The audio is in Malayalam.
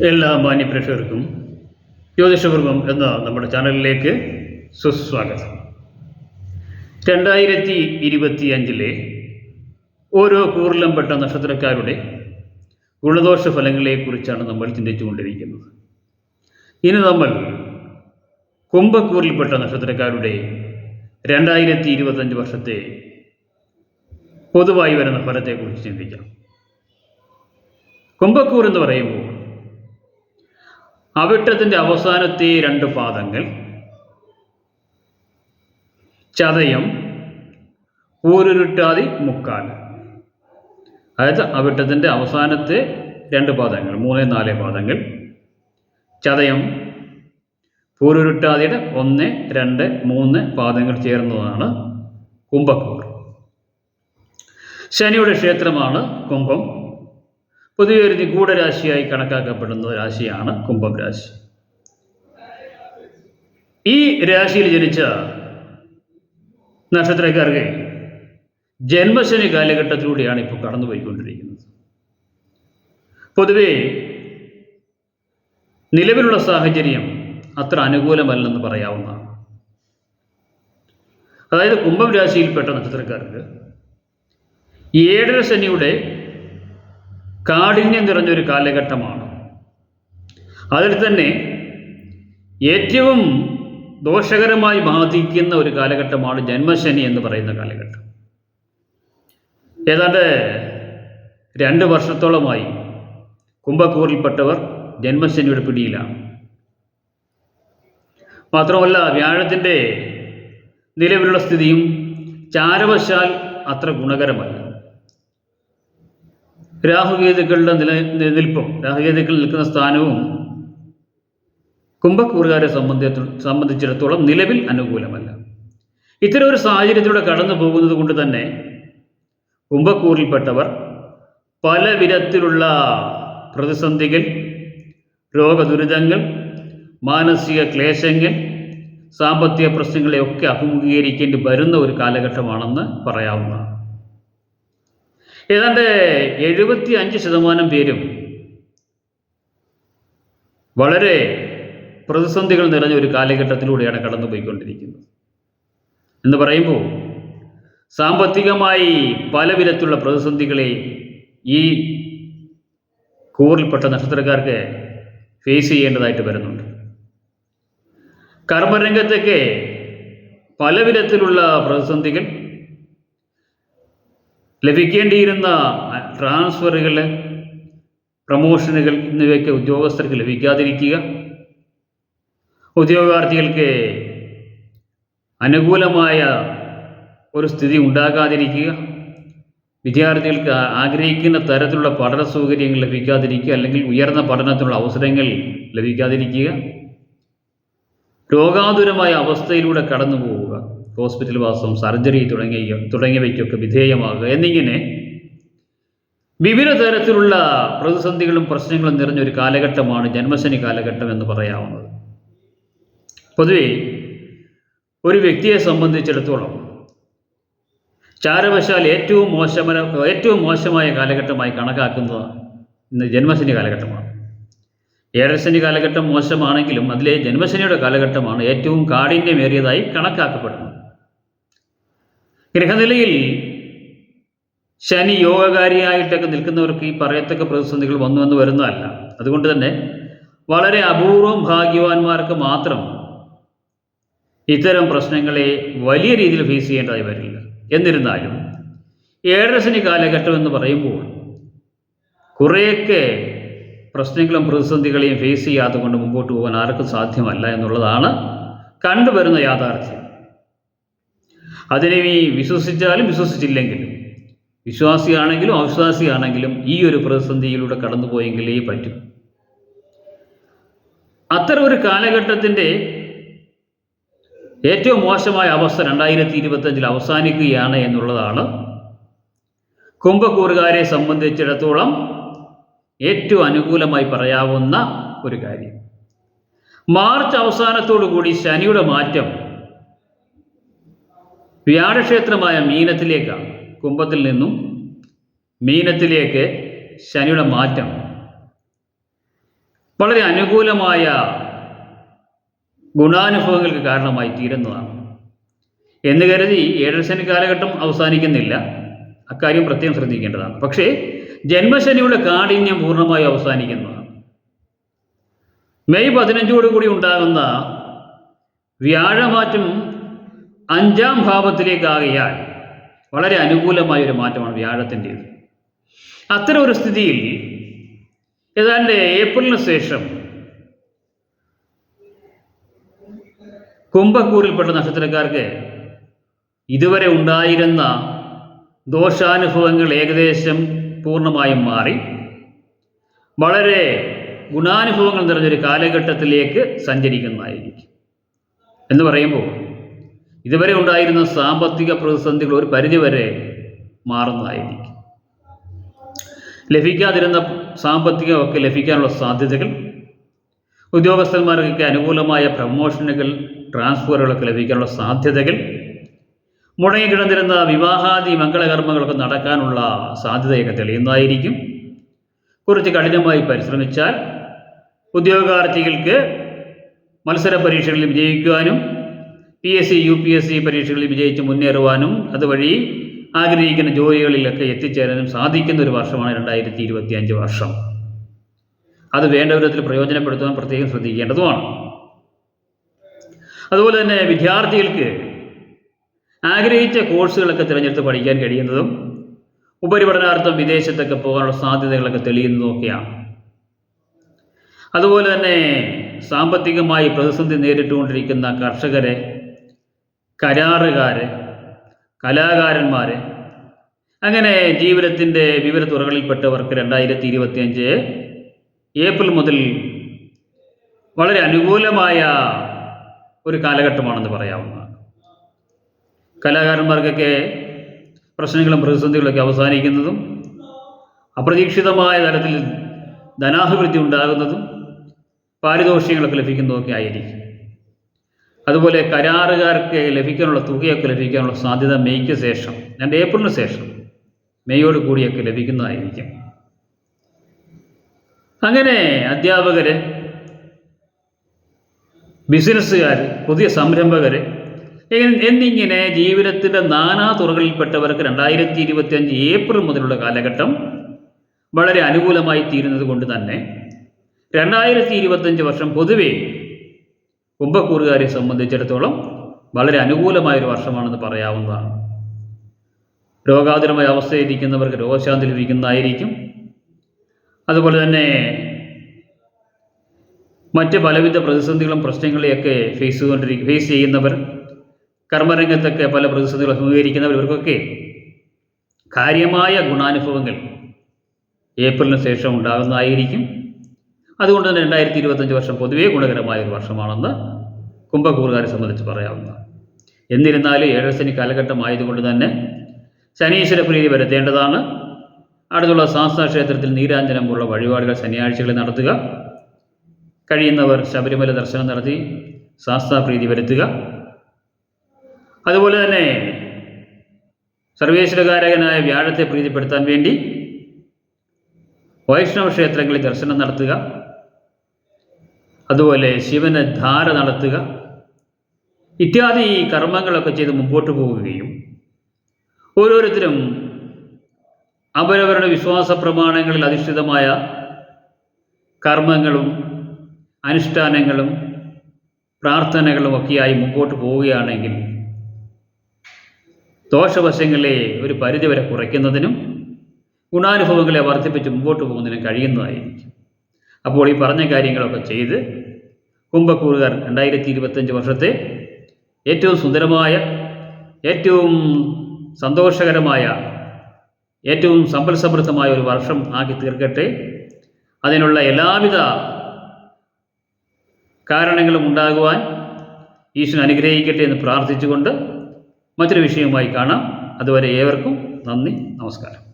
എല്ലാ മാന്യപ്രേക്ഷകർക്കും ജ്യോതിഷപൂർവം എന്ന നമ്മുടെ ചാനലിലേക്ക് സുസ്വാഗതം. രണ്ടായിരത്തി ഇരുപത്തി അഞ്ചിലെ ഓരോ കൂറിലംപെട്ട നക്ഷത്രക്കാരുടെ ഗുണദോഷ ഫലങ്ങളെക്കുറിച്ചാണ് നമ്മൾ ചിന്തിച്ചുകൊണ്ടിരിക്കുന്നത്. ഇനി നമ്മൾ കുംഭക്കൂറിൽപ്പെട്ട നക്ഷത്രക്കാരുടെ രണ്ടായിരത്തി ഇരുപത്തഞ്ച് വർഷത്തെ പൊതുവായി വരുന്ന ഫലത്തെക്കുറിച്ച് ചിന്തിക്കാം. കുംഭക്കൂർ എന്ന് പറയുമ്പോൾ അവിട്ടത്തിന്റെ അവസാനത്തെ രണ്ട് പാദങ്ങൾ. ചതയം ഊരുരുട്ടാതി മുക്കാൽ. അതായത് അവിട്ടത്തിന്റെ അവസാനത്തെ രണ്ട് പാദങ്ങൾ മൂന്ന് നാല് പാദങ്ങൾ. ചതയം പൂരുരുട്ടാതിയുടെ ഒന്ന് രണ്ട് മൂന്ന് പാദങ്ങൾ ചേർന്നതാണ് കുംഭക്കൂർ. ശനിയുടെ ക്ഷേത്രമാണ് കുംഭം. പൊതുവെ ഒരു നിഗൂഢരാശിയായി കണക്കാക്കപ്പെടുന്ന രാശിയാണ് കുംഭം രാശി. ഈ രാശിയിൽ ജനിച്ച നക്ഷത്രക്കാർക്ക് ജന്മശനി കാലഘട്ടത്തിലൂടെയാണ് ഇപ്പോൾ കടന്നുപോയിക്കൊണ്ടിരിക്കുന്നത്. പൊതുവേ നിലവിലുള്ള സാഹചര്യം അത്ര അനുകൂലമല്ലെന്ന് പറയാവുന്നതാണ്. അതായത് കുംഭം രാശിയിൽപ്പെട്ട നക്ഷത്രക്കാർക്ക് ഏഴര ശനിയുടെ കാഠിന്യം നിറഞ്ഞൊരു കാലഘട്ടമാണ്. അതിൽ തന്നെ ഏറ്റവും ദോഷകരമായി ബാധിക്കുന്ന ഒരു കാലഘട്ടമാണ് ജന്മശനി എന്ന് പറയുന്ന കാലഘട്ടം. ഏതാണ്ട് രണ്ട് വർഷത്തോളമായി കുംഭക്കൂറിൽപ്പെട്ടവർ ജന്മശനിയുടെ പിടിയിലാണ്. മാത്രമല്ല വ്യാഴത്തിന്റെ നിലവിലുള്ള സ്ഥിതിയും ചാരവശാൽ അത്ര ഗുണകരമല്ല. രാഹുകേതുക്കളുടെ നില നിൽപ്പും രാഹുകേതുക്കൾ നിൽക്കുന്ന സ്ഥാനവും കുംഭക്കൂറുകാരെ സംബന്ധിച്ച സംബന്ധിച്ചിടത്തോളം നിലവിൽ അനുകൂലമല്ല. ഇത്തരം ഒരു സാഹചര്യത്തിലൂടെ കടന്നു പോകുന്നത് കൊണ്ട് തന്നെ കുംഭക്കൂറിൽപ്പെട്ടവർ പല വിധത്തിലുള്ള പ്രതിസന്ധികൾ രോഗദുരിതങ്ങൾ മാനസിക ക്ലേശങ്ങൾ സാമ്പത്തിക പ്രശ്നങ്ങളെയൊക്കെ അഭിമുഖീകരിക്കേണ്ടി വരുന്ന ഒരു കാലഘട്ടമാണെന്ന് പറയാവുന്നതാണ്. ഏതാണ്ട് എഴുപത്തി അഞ്ച് ശതമാനം പേരും വളരെ പ്രതിസന്ധികൾ നിറഞ്ഞ ഒരു കാലഘട്ടത്തിലൂടെയാണ് കടന്നുപോയിക്കൊണ്ടിരിക്കുന്നത്. എന്ന് പറയുമ്പോൾ സാമ്പത്തികമായി പല വിധത്തിലുള്ള പ്രതിസന്ധികളെ ഈ കൂറിൽപ്പെട്ട നക്ഷത്രക്കാർക്ക് ഫേസ് ചെയ്യേണ്ടതായിട്ട് വരുന്നുണ്ട്. കർമ്മരംഗത്തൊക്കെ പല വിധത്തിലുള്ള പ്രതിസന്ധികൾ ലഭിക്കേണ്ടിയിരുന്ന ട്രാൻസ്ഫറുകൾ പ്രമോഷനുകൾ എന്നിവയൊക്കെ ഉദ്യോഗസ്ഥർക്ക് ലഭിക്കാതിരിക്കുക. ഉദ്യോഗാർത്ഥികൾക്ക് അനുകൂലമായ ഒരു സ്ഥിതി ഉണ്ടാകാതിരിക്കുക. വിദ്യാർത്ഥികൾക്ക് ആഗ്രഹിക്കുന്ന തരത്തിലുള്ള പഠന സൗകര്യങ്ങൾ ലഭിക്കാതിരിക്കുക അല്ലെങ്കിൽ ഉയർന്ന പഠനത്തിനുള്ള അവസരങ്ങൾ ലഭിക്കാതിരിക്കുക. രോഗാതുരമായ അവസ്ഥയിലൂടെ കടന്നു പോവുക ഹോസ്പിറ്റൽ വാസം സർജറി തുടങ്ങിയ തുടങ്ങിയവയ്ക്കൊക്കെ വിധേയമാകുക. എന്നിങ്ങനെ വിവിധ തരത്തിലുള്ള പ്രതിസന്ധികളും പ്രശ്നങ്ങളും നിറഞ്ഞൊരു കാലഘട്ടമാണ് ജന്മശനി കാലഘട്ടം എന്ന് പറയാവുന്നത്. പൊതുവെ ഒരു വ്യക്തിയെ സംബന്ധിച്ചിടത്തോളം ചാരവശാൽ ഏറ്റവും മോശമര ഏറ്റവും മോശമായ കാലഘട്ടമായി കണക്കാക്കുന്ന ഇന്ന് ജന്മശനി കാലഘട്ടമാണ്. ഏഴരശനി കാലഘട്ടം മോശമാണെങ്കിലും അതിലെ ജന്മശനിയുടെ കാലഘട്ടമാണ് ഏറ്റവും കാഠിന്യമേറിയതായി കണക്കാക്കപ്പെടുന്നത്. ഗ്രഹനിലയിൽ ശനി യോഗകാരിയായിട്ടൊക്കെ നിൽക്കുന്നവർക്ക് ഈ പറയത്തക്ക പ്രതിസന്ധികൾ വന്നു എന്ന് വരുന്നതല്ല. അതുകൊണ്ട് തന്നെ വളരെ അപൂർവം ഭാഗ്യവാന്മാർക്ക് മാത്രം ഇത്തരം പ്രശ്നങ്ങളെ വലിയ രീതിയിൽ ഫേസ് ചെയ്യേണ്ടതായി വരില്ല. എന്നിരുന്നാലും ഏഴരശനി കാലഘട്ടം എന്ന് പറയുമ്പോൾ കുറേയൊക്കെ പ്രശ്നങ്ങളും പ്രതിസന്ധികളെയും ഫേസ് ചെയ്യാതെ കൊണ്ട് മുമ്പോട്ട് പോകാൻ ആർക്കും സാധ്യമല്ല എന്നുള്ളതാണ് കണ്ടുവരുന്ന യാഥാർത്ഥ്യം. അതിനെ ഈ വിശ്വസിച്ചാലും വിശ്വസിച്ചില്ലെങ്കിലും വിശ്വാസിയാണെങ്കിലും അവിശ്വാസിയാണെങ്കിലും ഈ ഒരു പ്രതിസന്ധിയിലൂടെ കടന്നുപോയെങ്കിലേ പറ്റും. അത്തരം ഒരു കാലഘട്ടത്തിന്റെ ഏറ്റവും മോശമായ അവസ്ഥ രണ്ടായിരത്തി ഇരുപത്തഞ്ചിൽ അവസാനിക്കുകയാണ് എന്നുള്ളതാണ് കുംഭക്കൂറുകാരെ സംബന്ധിച്ചിടത്തോളം ഏറ്റവും അനുകൂലമായി പറയാവുന്ന ഒരു കാര്യം. മാർച്ച് അവസാനത്തോടു കൂടി ശനിയുടെ മാറ്റം വ്യാഴക്ഷേത്രമായ മീനത്തിലേക്കാണ് കുംഭത്തിൽ നിന്നും മീനത്തിലേക്ക് ശനിയുടെ മാറ്റം. വളരെ അനുകൂലമായ ഗുണാനുഭവങ്ങൾക്ക് കാരണമായി തീരുന്നതാണ്. എന്ന് കരുതി ഏഴരശനി കാലഘട്ടം അവസാനിക്കുന്നില്ല. അക്കാര്യം പ്രത്യേകം ശ്രദ്ധിക്കേണ്ടതാണ്. പക്ഷേ ജന്മശനിയുടെ കാഠിന്യം പൂർണമായി അവസാനിക്കുന്നതാണ്. മെയ് പതിനഞ്ചോടുകൂടി ഉണ്ടാകുന്ന വ്യാഴമാറ്റം അഞ്ചാം ഭാവത്തിലേക്കാകിയാൽ വളരെ അനുകൂലമായ ഒരു മാറ്റമാണ് വ്യാഴത്തിന്റേത്. അത്തരം ഒരു സ്ഥിതിയിൽ ഏതാണ്ട് ഏപ്രിലിന് ശേഷം കുംഭക്കൂറിൽപ്പെട്ട നക്ഷത്രക്കാർക്ക് ഇതുവരെ ഉണ്ടായിരുന്ന ദോഷാനുഭവങ്ങൾ ഏകദേശം പൂർണമായും മാറി. വളരെ ഗുണാനുഭവങ്ങൾ നിറഞ്ഞൊരു കാലഘട്ടത്തിലേക്ക് സഞ്ചരിക്കുന്നതായിരിക്കും എന്ന് പറയുമ്പോൾ ഇതുവരെ ഉണ്ടായിരുന്ന സാമ്പത്തിക പ്രതിസന്ധികൾ ഒരു പരിധിവരെ മാറുന്നതായിരിക്കും. ലഭിക്കാതിരുന്ന സാമ്പത്തികമൊക്കെ ലഭിക്കാനുള്ള സാധ്യതകൾ ഉദ്യോഗസ്ഥന്മാർക്കൊക്കെ അനുകൂലമായ പ്രമോഷനുകൾ ട്രാൻസ്ഫറുകളൊക്കെ ലഭിക്കാനുള്ള സാധ്യതകൾ മുടങ്ങിക്കിടന്നിരുന്ന വിവാഹാദി മംഗളകർമ്മങ്ങളൊക്കെ നടക്കാനുള്ള സാധ്യതയൊക്കെ തെളിയുന്നതായിരിക്കും. കുറച്ച് കഠിനമായി പരിശ്രമിച്ചാൽ ഉദ്യോഗാർത്ഥികൾക്ക് മത്സര പരീക്ഷകളിൽ വിജയിക്കുവാനും P S C U P S C പരീക്ഷകളിൽ വിജയിച്ച് മുന്നേറുവാനും അതുവഴി ആഗ്രഹിക്കുന്ന ജോലികളിലൊക്കെ എത്തിച്ചേരാനും സാധിക്കുന്ന ഒരു വർഷമാണ് രണ്ടായിരത്തി ഇരുപത്തി അഞ്ച് വർഷം. അത് വേണ്ട വിധത്തിൽ പ്രയോജനപ്പെടുത്തുവാൻ പ്രത്യേകം ശ്രദ്ധിക്കേണ്ടതുമാണ്. അതുപോലെ തന്നെ വിദ്യാർത്ഥികൾക്ക് ആഗ്രഹിച്ച കോഴ്സുകളൊക്കെ തിരഞ്ഞെടുത്ത് പഠിക്കാൻ കഴിയുന്നതും ഉപരിപഠനാർത്ഥം വിദേശത്തൊക്കെ പോകാനുള്ള സാധ്യതകളൊക്കെ തെളിയുന്നതൊക്കെയാണ് അതുപോലെ തന്നെ സാമ്പത്തികമായി പ്രതിസന്ധി നേരിട്ടുകൊണ്ടിരിക്കുന്ന കർഷകരെ കരാറുകാര് കലാകാരന്മാര്. അങ്ങനെ ജീവിതത്തിന്റെ വിവിധ തുറകളിൽപ്പെട്ടവർക്ക് രണ്ടായിരത്തി ഇരുപത്തിയഞ്ച് ഏപ്രിൽ മുതൽ വളരെ അനുകൂലമായ ഒരു കാലഘട്ടമാണെന്ന് പറയാവുന്നതാണ്. കലാകാരന്മാർക്കൊക്കെ പ്രശ്നങ്ങളും പ്രതിസന്ധികളൊക്കെ അവസാനിക്കുന്നതും അപ്രതീക്ഷിതമായ തരത്തിൽ ധനാഭിവൃദ്ധി ഉണ്ടാകുന്നതും പാരിതോഷികങ്ങളൊക്കെ ലഭിക്കുന്നതൊക്കെ ആയിരിക്കും. അതുപോലെ കരാറുകാർക്ക് ലഭിക്കാനുള്ള തുകയൊക്കെ ലഭിക്കാനുള്ള സാധ്യത മെയ്ക്ക് ശേഷം രണ്ട് ഏപ്രിലിന് ശേഷം മെയ്യോട് കൂടിയൊക്കെ ലഭിക്കുന്നതായിരിക്കും. അങ്ങനെ അധ്യാപകർ ബിസിനസ്സുകാർ പുതിയ സംരംഭകർ എന്നിങ്ങനെ ജീവിതത്തിന്റെ നാനാ തുറകളിൽപ്പെട്ടവർക്ക് രണ്ടായിരത്തി ഇരുപത്തിയഞ്ച് ഏപ്രിൽ മുതലുള്ള കാലഘട്ടം വളരെ അനുകൂലമായി തീരുന്നത് കൊണ്ട് തന്നെ രണ്ടായിരത്തി ഇരുപത്തഞ്ച് വർഷം പൊതുവേ കുംഭക്കൂറുകാരെ സംബന്ധിച്ചിടത്തോളം വളരെ അനുകൂലമായ ഒരു വർഷമാണെന്ന് പറയാവുന്നതാണ്. രോഗാതുരമായ അവസ്ഥയിരിക്കുന്നവർക്ക് രോഗശാന്തി ലഭിക്കുന്നതായിരിക്കും. അതുപോലെ തന്നെ മറ്റ് പലവിധ പ്രതിസന്ധികളും പ്രശ്നങ്ങളെയൊക്കെ ഫേസ് ചെയ്തുകൊണ്ടിരിക്കും ഫേസ് ചെയ്യുന്നവർ കർമ്മരംഗത്തൊക്കെ പല പ്രതിസന്ധികൾ അഭിമുഖീകരിക്കുന്നവർ ഇവർക്കൊക്കെ കാര്യമായ ഗുണാനുഭവങ്ങൾ ഏപ്രിലിന് ശേഷം ഉണ്ടാകുന്നതായിരിക്കും. അതുകൊണ്ട് തന്നെ രണ്ടായിരത്തി ഇരുപത്തഞ്ച് വർഷം പൊതുവേ ഗുണകരമായ ഒരു വർഷമാണെന്ന് കുംഭകൂറുകാരെ സംബന്ധിച്ച് പറയാവുന്നതാണ്. എന്നിരുന്നാലും ഏഴരശനി കാലഘട്ടമായതുകൊണ്ട് തന്നെ ശനീശ്വര പ്രീതി വരുത്തേണ്ടതാണ്. അടുത്തുള്ള ശാസ്ത്ര ക്ഷേത്രത്തിൽ നീരാഞ്ജനം പോലുള്ള വഴിപാടുകൾ ശനിയാഴ്ചകളിൽ നടത്തുക. കഴിയുന്നവർ ശബരിമല ദർശനം നടത്തി ശാസ്താപ്രീതി വരുത്തുക. അതുപോലെ തന്നെ സർവേശ്വരകാരകനായ വ്യാഴത്തെ പ്രീതിപ്പെടുത്താൻ വേണ്ടി വൈഷ്ണവ ക്ഷേത്രങ്ങളിൽ ദർശനം നടത്തുക. അതുപോലെ ശിവന് ധാര നടത്തുക. ഇത്യാദി കർമ്മങ്ങളൊക്കെ ചെയ്ത് മുമ്പോട്ട് പോവുകയും ഓരോരുത്തരും അവരവരുടെ വിശ്വാസ പ്രമാണങ്ങളിൽ അധിഷ്ഠിതമായ കർമ്മങ്ങളും അനുഷ്ഠാനങ്ങളും പ്രാർത്ഥനകളും ഒക്കെയായി മുമ്പോട്ട് പോവുകയാണെങ്കിൽ ദോഷവശങ്ങളെ ഒരു പരിധിവരെ കുറയ്ക്കുന്നതിനും ഗുണാനുഭവങ്ങളെ വർദ്ധിപ്പിച്ച് മുമ്പോട്ട് പോകുന്നതിന് കഴിയുന്നതായിരിക്കും. അപ്പോൾ ഈ പറഞ്ഞ കാര്യങ്ങളൊക്കെ ചെയ്ത് കുംഭക്കൂറുകാർ രണ്ടായിരത്തി ഇരുപത്തഞ്ച് വർഷത്തെ ഏറ്റവും സുന്ദരമായ ഏറ്റവും സന്തോഷകരമായ ഏറ്റവും സമ്പൽ സമൃദ്ധമായ ഒരു വർഷം ആക്കി തീർക്കട്ടെ. അതിനുള്ള എല്ലാവിധ കാരണങ്ങളും ഉണ്ടാകുവാൻ ഈശ്വരൻ അനുഗ്രഹിക്കട്ടെ എന്ന് പ്രാർത്ഥിച്ചുകൊണ്ട് മറ്റൊരു വിഷയവുമായി കാണാം. അതുവരെ ഏവർക്കും നന്ദി നമസ്കാരം.